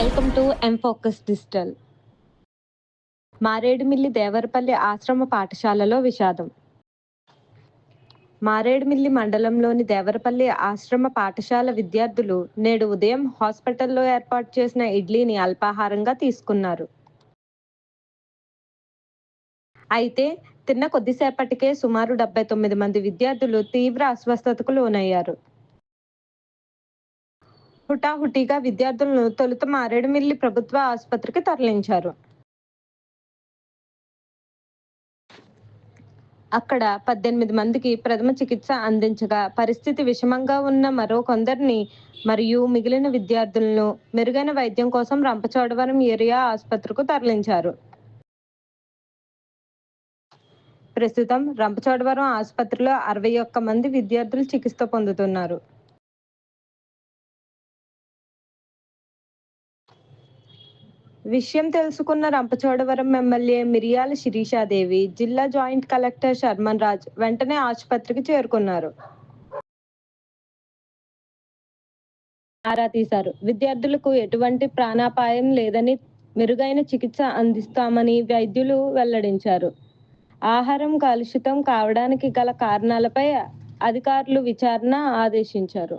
Welcome to M Focus digital. Maredumilli Devarapalli ఆశ్రమ పాఠశాలలో విషాదం. మారేడుమిల్లి మండలంలోని దేవరపల్లి ఆశ్రమ పాఠశాల విద్యార్థులు నేడు ఉదయం హాస్పిటల్లో ఏర్పాటు చేసిన ఇడ్లీని అల్పాహారంగా తీసుకున్నారు. అయితే తిన్న కొద్దిసేపటికే సుమారు డెబ్బై తొమ్మిది మంది విద్యార్థులు తీవ్ర అస్వస్థతకు లోనయ్యారు. హుటాహుటిగా విద్యార్థులను తొలుత మారేడుమిల్లి ప్రభుత్వ ఆసుపత్రికి తరలించారు. అక్కడ పద్దెనిమిది మందికి ప్రథమ చికిత్స అందించగా పరిస్థితి విషమంగా ఉన్న మరో కొందరిని మరియు మిగిలిన విద్యార్థులను మెరుగైన వైద్యం కోసం రంపచోడవరం ఏరియా ఆసుపత్రికి తరలించారు. ప్రస్తుతం రంపచోడవరం ఆసుపత్రిలో అరవై ఒక్క మంది విద్యార్థులు చికిత్స పొందుతున్నారు. విషయం తెలుసుకున్న రంపచోడవరం ఎమ్మెల్యే మిరియాల శిరీషాదేవి జిల్లా జాయింట్ కలెక్టర్ శర్మన్ రాజ్ వెంటనే ఆసుపత్రికి చేరుకున్నారు. ఆరా తీశారు. విద్యార్థులకు ఎటువంటి ప్రాణాపాయం లేదని మెరుగైన చికిత్స అందిస్తామని వైద్యులు వెల్లడించారు. ఆహారం కలుషితం కావడానికి గల కారణాలపై అధికారులు విచారణ ఆదేశించారు.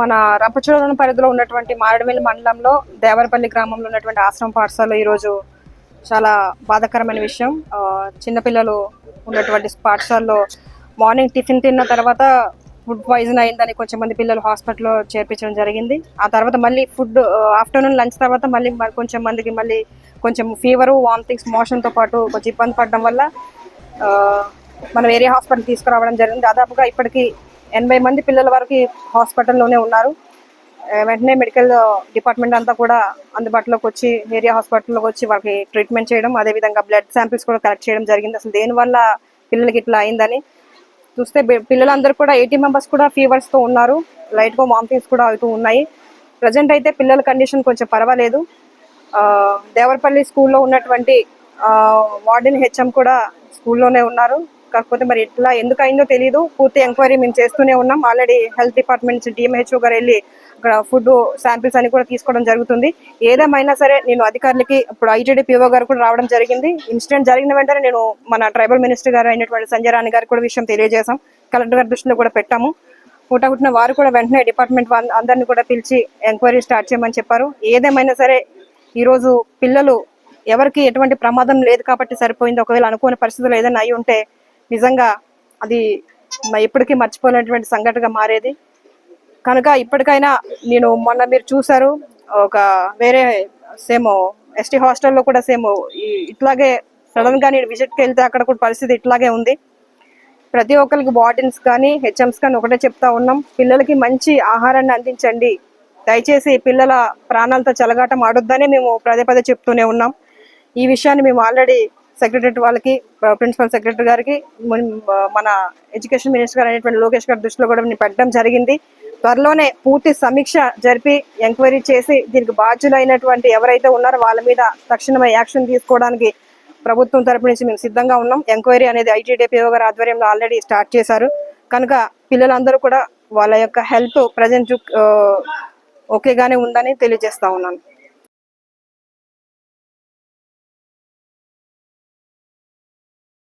మన రంపచోడవరం పరిధిలో ఉన్నటువంటి మారేడుమిల్లి మండలంలో దేవరపల్లి గ్రామంలో ఉన్నటువంటి ఆశ్రమ పాఠశాలలో ఈరోజు చాలా బాధాకరమైన విషయం. చిన్నపిల్లలు ఉన్నటువంటి పాఠశాలలో మార్నింగ్ టిఫిన్ తిన్న తర్వాత ఫుడ్ పాయిజన్ అయిందని కొంచెం మంది పిల్లలు హాస్పిటల్లో చేర్పించడం జరిగింది. ఆ తర్వాత మళ్ళీ ఫుడ్ ఆఫ్టర్నూన్ లంచ్ తర్వాత మళ్ళీ కొంచెం మందికి మళ్ళీ కొంచెం ఫీవరు వామిటింగ్స్ మోషన్తో పాటు కొంచెం ఇబ్బంది పడడం వల్ల మనం ఏరియా హాస్పిటల్ తీసుకురావడం జరిగింది. దాదాపుగా ఇప్పటికీ ఎనభై మంది పిల్లల వరకు హాస్పిటల్లోనే ఉన్నారు. వెంటనే మెడికల్ డిపార్ట్మెంట్ అంతా కూడా అందుబాటులోకి వచ్చి ఏరియా హాస్పిటల్లోకి వచ్చి వాళ్ళకి ట్రీట్మెంట్ చేయడం అదేవిధంగా బ్లడ్ శాంపిల్స్ కూడా కలెక్ట్ చేయడం జరిగింది. అసలు దేనివల్ల పిల్లలకి ఇట్లా అయిందని చూస్తే పిల్లలందరూ కూడా ఎయిటీ మెంబర్స్ కూడా ఫీవర్స్తో ఉన్నారు. లైట్గా వామిటింగ్స్ కూడా అవుతూ ఉన్నాయి. ప్రజెంట్ అయితే పిల్లల కండిషన్ కొంచెం పర్వాలేదు. దేవరపల్లి స్కూల్లో ఉన్నటువంటి వార్డెన్ హెచ్ఎం కూడా స్కూల్లోనే ఉన్నారు. కాకపోతే మరి ఇట్లా ఎందుకు అయిందో తెలియదు పూర్తి ఎంక్వైరీ మేము చేస్తూనే ఉన్నాం. ఆల్రెడీ హెల్త్ డిపార్ట్మెంట్ నుంచి డిఎంహెచ్ఓ గారు వెళ్ళి అక్కడ ఫుడ్ శాంపిల్స్ అని కూడా తీసుకోవడం జరుగుతుంది. ఏదేమైనా సరే నేను అధికారులకి ఇప్పుడు ఐటీడీ పిఓ గారు కూడా రావడం జరిగింది. ఇన్సిడెంట్ జరిగిన వెంటనే నేను మన ట్రైబల్ మినిస్టర్ గారు అయినటువంటి సంజయ్ రాణి గారు కూడా విషయం తెలియజేశాం. కలెక్టర్ గారి దృష్టిలో కూడా పెట్టాము. పుట్టగుట్టిన వారు కూడా వెంటనే డిపార్ట్మెంట్ అందరిని కూడా పిలిచి ఎంక్వైరీ స్టార్ట్ చేయమని చెప్పారు. ఏదేమైనా సరే ఈరోజు పిల్లలు ఎవరికి ఎటువంటి ప్రమాదం లేదు కాబట్టి సరిపోయింది. ఒకవేళ అనుకోని పరిస్థితులు ఏదైనా అయి ఉంటే నిజంగా అది ఎప్పటికీ మర్చిపోలేనటువంటి సంఘటనగా మారేది. కనుక ఇప్పటికైనా నేను మొన్న మీరు చూశారు ఒక వేరే సేమ్ ఎస్టీ హాస్టల్లో కూడా సేమ్ ఇట్లాగే సడన్గా నేను విజిట్కి వెళ్తే అక్కడ కూడా పరిస్థితి ఇట్లాగే ఉంది. ప్రతి ఒక్కరికి వార్డెన్స్ కానీ హెచ్ఎంస్ కానీ ఒకటే చెప్తా ఉన్నాం. పిల్లలకి మంచి ఆహారాన్ని అందించండి. దయచేసి పిల్లల ప్రాణాలతో చెలగాటం ఆడొద్దని మేము పదే పదే చెప్తూనే ఉన్నాం. ఈ విషయాన్ని మేము ఆల్రెడీ సెక్రటరీ వాళ్ళకి ప్రిన్సిపల్ సెక్రటరీ గారికి మన- ఎడ్యుకేషన్ మినిస్టర్ గారు అనేటువంటి లోకేష్ గారి దృష్టిలో కూడా నేను పెట్టడం జరిగింది. త్వరలోనే పూర్తి సమీక్ష జరిపి ఎంక్వైరీ చేసి దీనికి బాధ్యులైనటువంటి ఎవరైతే ఉన్నారో వాళ్ళ మీద తక్షణమే యాక్షన్ తీసుకోవడానికి ప్రభుత్వం తరపు నుంచి మేము సిద్ధంగా ఉన్నాం. ఎంక్వైరీ అనేది ఐటీడీపీఓ గారి ఆధ్వర్యంలో ఆల్రెడీ స్టార్ట్ చేశారు. కనుక పిల్లలందరూ కూడా వాళ్ళ యొక్క హెల్త్ ప్రజెంట్ ఓకేగానే ఉందని తెలియజేస్తా ఉన్నాను.